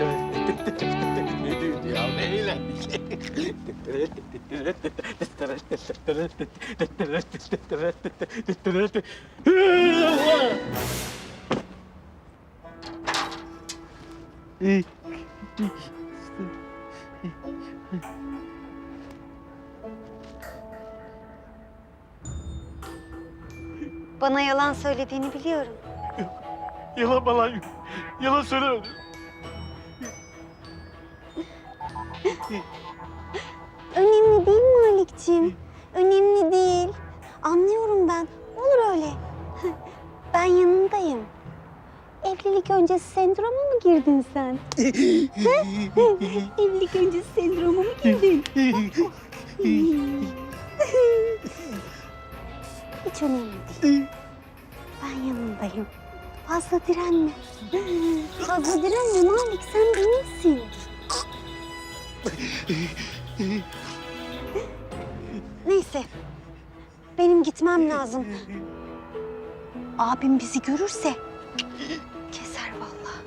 ne. Bana yalan söylediğini biliyorum. Yalan falan yok. Yalan söylemedim. Önemli değil Malikciğim. Önemli değil. Anlıyorum ben. Olur öyle. Ben yanındayım. Evlilik öncesi sendroma mı girdin sen? Evlilik öncesi sendroma mı girdin? Hiç önemli değil. Ben yanındayım. Fazla direnme. Fazla direnme Malik sen benimsin. Neyse. Benim gitmem lazım. Abim bizi görürse keser vallahi.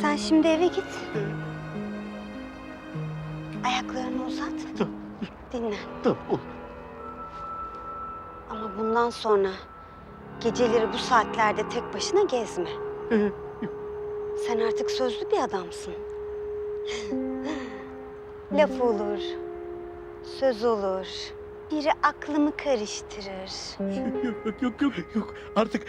Sen şimdi eve git. Ayaklarını uzat. Dinlen. Tamam. Ama bundan sonra geceleri bu saatlerde tek başına gezme. Sen artık sözlü bir adamsın. Laf olur, söz olur. Biri aklımı karıştırır. Yok yok yok yok. Artık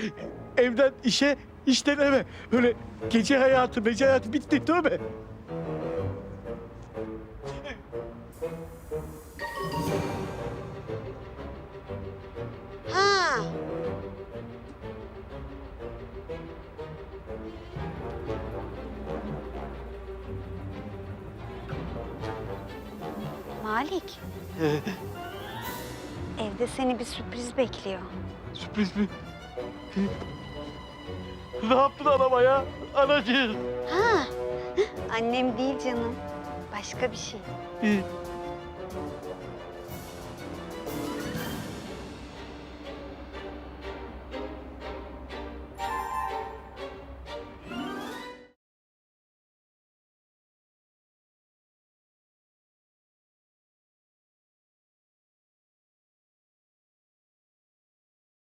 evden işe, işten eve. Öyle gece hayatı, gece hayatı bitti değil mi? Malik, evde seni bir sürpriz bekliyor. Sürpriz mi? Ne yaptın anama ya? Anacığım. Ha, annem değil canım. Başka bir şey. Ee,